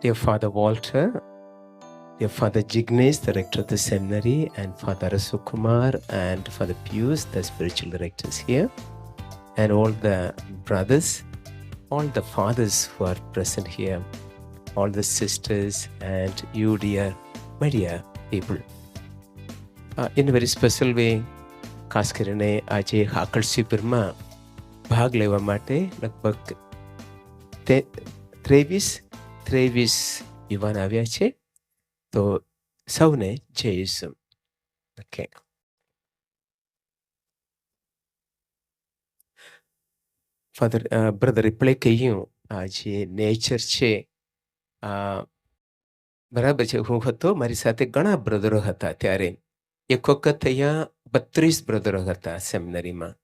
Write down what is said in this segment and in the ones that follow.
dear Father Walter, dear Father Jignesh, the rector of the seminary, and Father Sukumar and Father Pius, the spiritual directors here, and all the brothers, all the fathers who are present here, all the sisters, and you, dear, my dear people. Uh, in a very special way, ખાસ કરીને આજે હાકળ શિબિરમાં ભાગ લેવા માટે લગભગ તે ત્રેવીસ ત્રેવીસ યુવાન આવ્યા છે, તો સૌને જય Isu okay father brother reply કહ્યું, આ જે નેચર છે બરાબર છે. હું હતો, મારી સાથે ઘણા બ્રધરો હતા ત્યારે. એક વખત અહીંયા બત્રીસ બ્રધરો હતા સેમિનરીમાં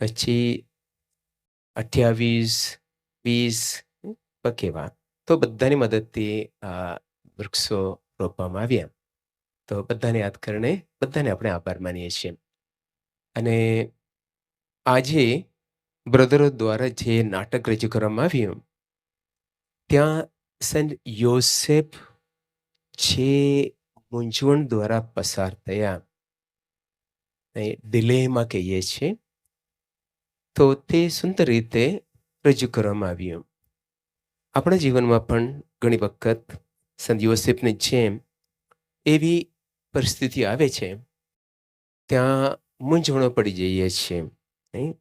પછી અઠ્યાવીસ, વીસ કેવા તો બધાની મદદથી આ વૃક્ષો રોપવામાં આવ્યા. તો બધાને યાદ કરીને બધાને આપણે આભાર માનીએ છીએ. અને આજે બ્રધરો દ્વારા જે નાટક રજૂ કરવામાં આવ્યું, ત્યાં સેન્ટ યોસેફ જે મૂંઝવણ દ્વારા પસાર થયા ડિલેમાં કહીએ છીએ, તો તે સુંદર રીતે રજૂ કરવામાં આવ્યું. આપણા જીવનમાં પણ ઘણી વખત સંત યોસેફની જેમ એવી પરિસ્થિતિ આવે છે. ત્યાં મૂંઝવણો પડી જઈએ છીએ, નહીં?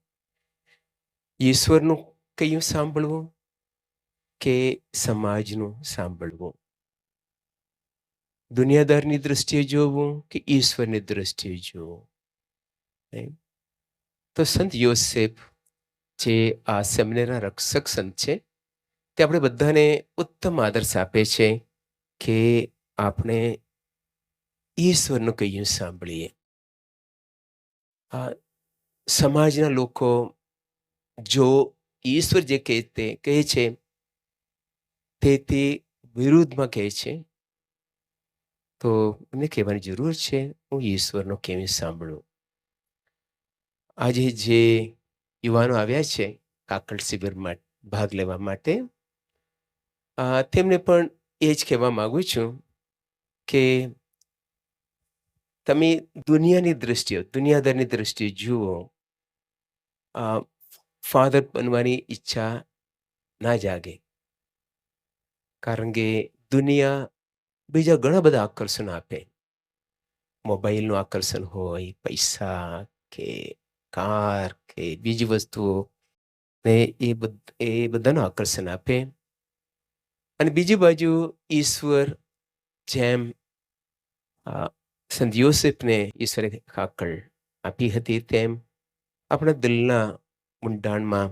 ઈશ્વરનું કયું સાંભળવું કે સમાજનું સાંભળવું? દુનિયાદારની દ્રષ્ટિએ જોવું કે ઈશ્વરની દ્રષ્ટિએ જોવું? તો સંત યોસેફ જે આ સેમિનારના રક્ષક સંત છે તે આપણે બધાને ઉત્તમ આદર્શ આપે છે કે આપણે ઈશ્વરનું કહ્યું સાંભળીએ. આ સમાજના લોકો જો ઈશ્વર જે કહે તે કહે છે, તે તે વિરુદ્ધમાં કહે છે, તો મને કહેવાની જરૂર છે, હું ઈશ્વરનો કેવી સાંભળું. આજે જે યુવાનો આવ્યા છે, કાકડ શિબિરમાં ભાગ લેવા માટે તેમને પણ એ જ કહેવા માગું છું કે તમે દુનિયાની દ્રષ્ટિએ, દુનિયાદારની દ્રષ્ટિએ જુઓ ફાધર બનવાની ઈચ્છા ના જાગે. કારણ કે દુનિયા બીજા ઘણા બધા આકર્ષણ આપે. મોબાઈલનું આકર્ષણ હોય, પૈસા કે કાર કે બીજી વસ્તુઓ ને એ એ બધાનું આકર્ષણ આપે. અને બીજી બાજુ ઈશ્વર જેમ સંત યોસેફને ઈશ્વરે કાકળ આપી હતી, તેમ આપણા દિલના ઊંડાણમાં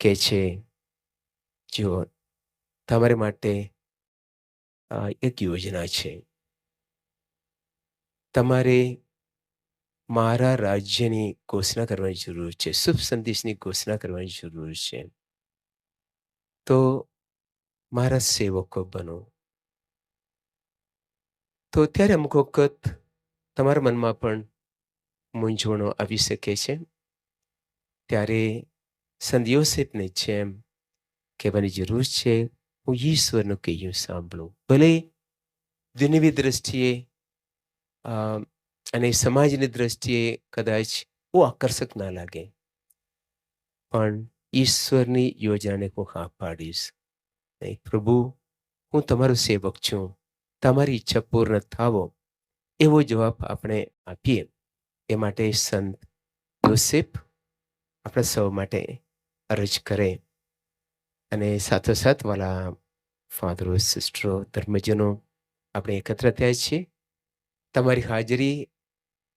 કે છે, જો તમારે માટે એક યોજના છે. તમારે મારા રાજ્યની ઘોષણા કરવાની જરૂર છે, શુભ સંદેશની ઘોષણા કરવાની જરૂર છે. તો મારા સેવકો બનો. તો ત્યારે અમુક વખત તમારા મનમાં પણ મૂંઝવણો આવી શકે છે. ત્યારે સંદિયોસેફને જેમ કહેવાની જરૂર છે, હું ઈશ્વરનું કહ્યું સાંભળું. ભલે દુનિયાવી દ્રષ્ટિએ અને સમાજની દ્રષ્ટિએ કદાચ બહુ આકર્ષક ના લાગે. પણ ઈશ્વરની યોજનાને હું હા પાડીશ. પ્રભુ, હું તમારો સેવક છું. તમારી ઈચ્છા પૂર્ણ થાવો. એવો જવાબ આપણે આપીએ. એ માટે સંત જોસેફ આપણા સૌ માટે અરજ કરે. અને સાથોસાથ વાલા ફાધરો સિસ્ટરો, ધર્મજનો, આપણે એકત્ર થયા છીએ. તમારી હાજરી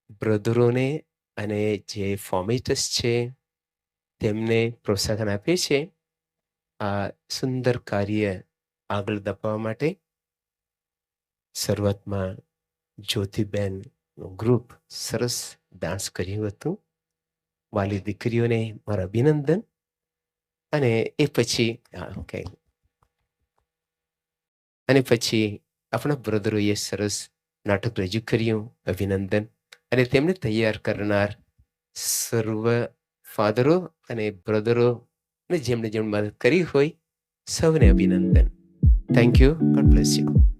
બ્રધરોને અને જે ફોર્મેટસ છે, તેમને પ્રોત્સાહન આપે છે આ સુંદર કાર્ય આગળ ધપાવવા માટે શરૂઆતમાં જ્યોતિબેન ગ્રુપ સરસ ડાન્સ કર્યું હતું. વાલી દીકરીઓને મારા અભિનંદન. અને એ પછી ઓકે અને પછી આપણા બ્રધરોએ સરસ નાટક રજૂ કર્યું, અભિનંદન. અને તેમને તૈયાર કરનાર સર્વ ફાધરો અને બ્રધરો ને જેમણે જેમણે મદદ કરી હોય સૌને અભિનંદન. Thank you God bless you